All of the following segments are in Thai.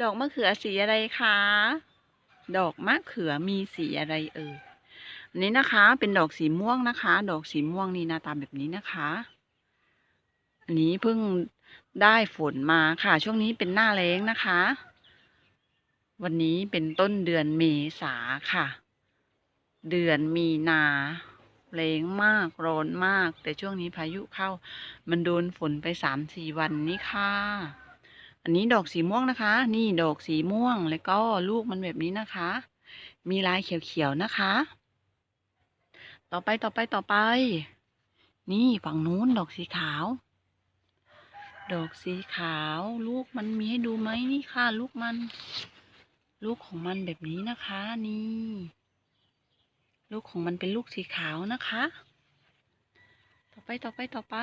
ดอกมะเขือสีอะไรคะ ดอกมะเขือมีสีอะไรเอ่ยอันนี้นะคะ เป็นดอกสีม่วงนะคะ ดอกสีม่วงนี่หน้าตาแบบนี้นะคะ อันนี้เพิ่งได้ฝนมาค่ะ ช่วงนี้เป็นหน้าแล้งนะคะ วันนี้เป็นต้นเดือนเมษาค่ะ เดือนมีนาแรงมากร้อนมาก แต่ช่วงนี้พายุเข้า มันโดนฝนไปสามสี่วันนี้ค่ะ อันนี้ดอกสีม่วงนะคะ นี่ดอกสีม่วงแล้วก็ลูกมันแบบนี้นะคะ มีลายเขียวๆนะคะ ต่อไปต่อไปต่อไป นี่ฝั่งนู้นดอกสีขาว ดอกสีขาว ลูกมันมีให้ดูไหมนี่ค่ะ ลูกมัน ลูกของมันแบบนี้นะคะ นี่ ลูกของมันเป็นลูกสีขาวนะคะ ต่อไปต่อไปต่อไป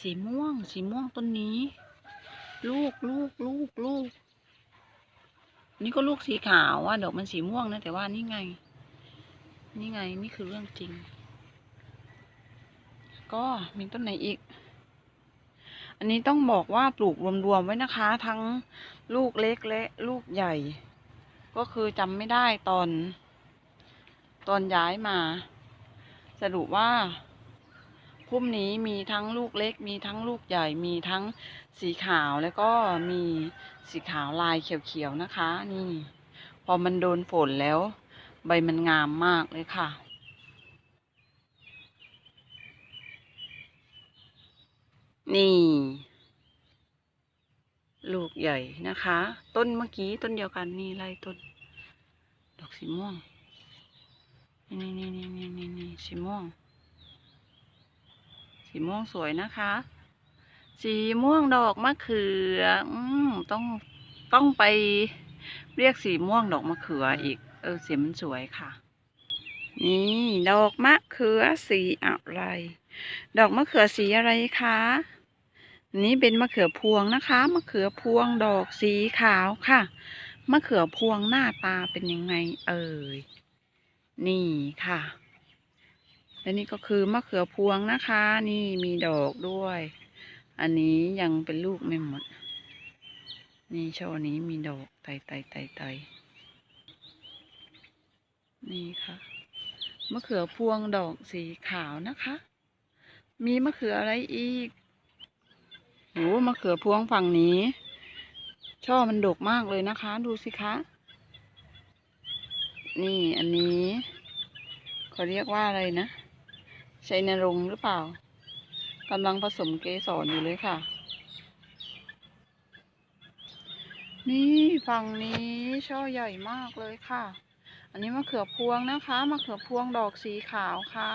สีม่วง สีม่วงต้นนี้ ลูกลูกลูกลูก นี่ก็ลูกสีขาวว่าดอกมันสีม่วงนะ แต่ว่านี่ไง นี่ไงนี่คือเรื่องจริง ก็มีต้นไหนอีก อันนี้ต้องบอกว่าปลูกรวมๆไว้นะคะ ทั้งลูกเล็กและลูกใหญ่ ก็คือจำไม่ได้ตอน ตอนย้ายมา สรุปว่า พุ่มนี้มีทั้งลูกเล็ก มีทั้งลูกใหญ่ มีทั้งสีขาวแล้วก็มีสีขาวลายเขียวๆนะคะ นี่ พอมันโดนฝนแล้ว ใบมันงามมากเลยค่ะ นี่ ลูกใหญ่นะคะ ต้นเมื่อกี้ต้นเดียวกันนี่ไล่ต้น ดอกสีม่วง นี่นี่นี่นี่นี่นี่สีม่วง สีม่วงสวยนะคะ สีม่วงดอกมะเขือ อืมต้องต้องไปเรียกสีม่วงดอกมะเขืออีก เออสีมันสวยค่ะ นี่ดอกมะเขือสีอะไร ดอกมะเขือสีอะไรคะนนี้เป็นมะเขือพวงนะคะ มะเขือพวงดอกสีขาวค่ะ มะเขือพวงหน้าตาเป็นยังไงเอ่ย นี่ค่ะ และนี่ก็คือมะเขือพวงนะคะ นี่มีดอกด้วย อันนี้ยังเป็นลูกไม่หมด นี่ช่อนี้มีดอกไต่ไต่ไต่ไต่นี่ค่ะมะเขือพวงดอกสีขาวนะคะ มีมะเขืออะไรอีกโหมะเขือพวงฝั่งนี้ ช่อมันดกมากเลยนะคะ ดูสิคะ นี่อันนี้เขาเรียกว่าอะไรนะ ชัยนรงค์หรือเปล่ากำลังผสมเกสรอยู่เลยค่ะ นี่ฝั่งนี้ช่อใหญ่มากเลยค่ะ อันนี้มะเขือพวงนะคะมะเขือพวงดอกสีขาวค่ะ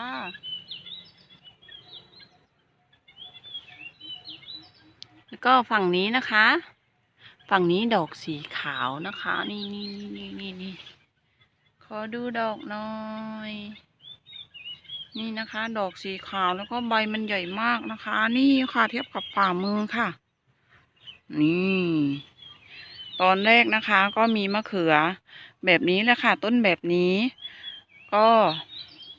แล้วก็ฝั่งนี้นะคะ ฝั่งนี้ดอกสีขาวนะคะ นี่นี่นี่นี่นี่ขอดูดอกหน่อย นี่นะคะ ดอกสีขาวแล้วก็ใบมันใหญ่มากนะคะ นี่ค่ะเทียบกับฝ่ามือค่ะ นี่ ตอนแรกนะคะ ก็มีมะเขือ แบบนี้แหละค่ะ ต้นแบบนี้ ก็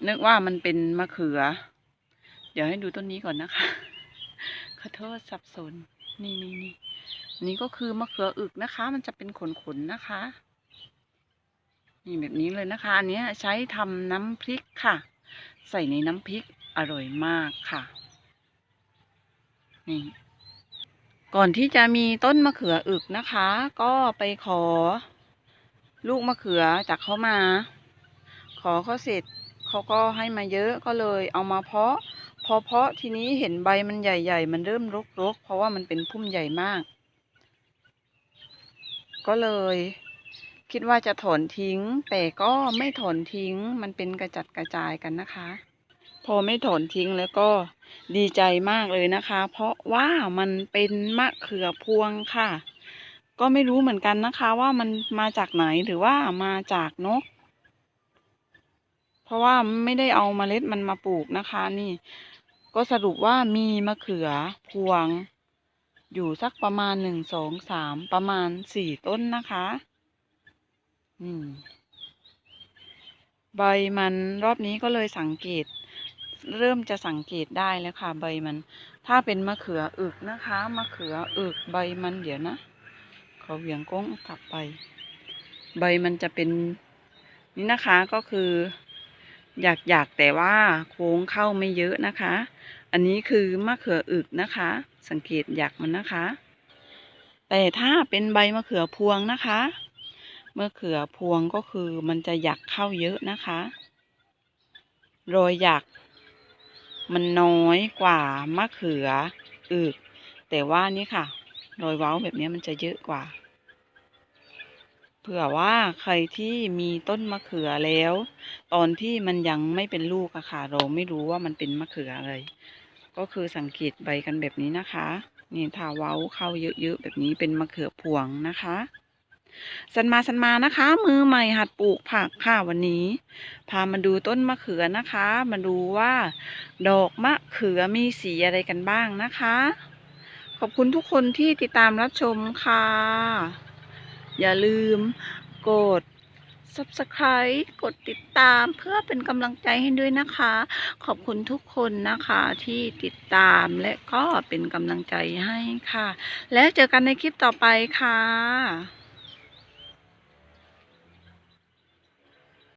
นึกว่ามันเป็นมะเขือ เดี๋ยวให้ดูต้นนี้ก่อนนะคะขอโทษสับสน นี่นี่นี่นี่ก็คือมะเขืออึกนะคะ มันจะเป็นขนๆนะคะ นี่แบบนี้เลยนะคะ อันนี้ใช้ทำน้ำพริกค่ะ ใส่ในน้ำพริกอร่อยมากค่ะนี่ก่อนที่จะมีต้นมะเขืออึกนะคะ ก็ไปขอ ลูกมะเขือจากเขามา ขอเขาเสร็จเขาก็ให้มาเยอะก็เลยเอามาเพาะ พอเพาะทีนี้เห็นใบมันใหญ่ ๆ มันเริ่มรกๆ เพราะว่ามันเป็นพุ่มใหญ่มาก ก็เลย คิดว่าจะถอนทิ้ง แต่ก็ไม่ถอนทิ้งมันเป็นกระจัดกระจายกันนะคะ พอไม่ถอนทิ้งแล้วก็ดีใจมากเลยนะคะ เพราะว่ามันเป็นมะเขือพวงค่ะ ก็ไม่รู้เหมือนกันนะคะ ว่ามันมาจากไหนหรือว่ามาจากนก เพราะว่าไม่ได้เอาเมล็ดมันมาปลูกนะคะ นี่ ก็สรุปว่ามีมะเขือพวง อยู่สักประมาณหนึ่งสองสามประมาณสี่ต้นนะคะ ใบมันรอบนี้ก็เลยสังเกต เริ่มจะสังเกตได้แล้วค่ะ ใบมัน ถ้าเป็นมะเขืออึกนะคะมะเขืออึกใบมันเดี๋ยวนะเขาเหวี่ยงก้งกลับไป ใบมันจะเป็นนี่นะคะก็คือ อยากอยากแต่ว่าโค้งเข้าไม่เยอะนะคะ อันนี้คือมะเขืออึกนะคะ สังเกตหยักมันนะคะ แต่ถ้าเป็นใบมะเขือพวงนะคะ มะเขือพวงก็คือมันจะหยักเข้าเยอะนะคะรอยหยัก มันน้อยกว่ามะเขืออึกแต่ว่านี่ค่ะรอยเว้าแบบนี้มันจะเยอะกว่า เผื่อว่าใครที่มีต้นมะเขือแล้ว ตอนที่มันยังไม่เป็นลูกอะค่ะ เราไม่รู้ว่ามันเป็นมะเขืออะไร ก็คือสังเกตใบกันแบบนี้นะคะนี่ถ้าเว้าเข้าเยอะๆแบบนี้เป็นมะเขือพวงนะคะ สันมาสันมานะคะ มือใหม่หัดปลูกผักค่ะวันนี้ พามาดูต้นมะเขือนะคะ มาดูว่า ดอกมะเขือมีสีอะไรกันบ้างนะคะ ขอบคุณทุกคนที่ติดตามรับชมค่ะ อย่าลืมกด subscribe กดติดตามเพื่อเป็นกำลังใจให้ด้วยนะคะ ขอบคุณทุกคนนะคะที่ติดตามและก็เป็นกำลังใจให้ค่ะ แล้วเจอกันในคลิปต่อไปค่ะ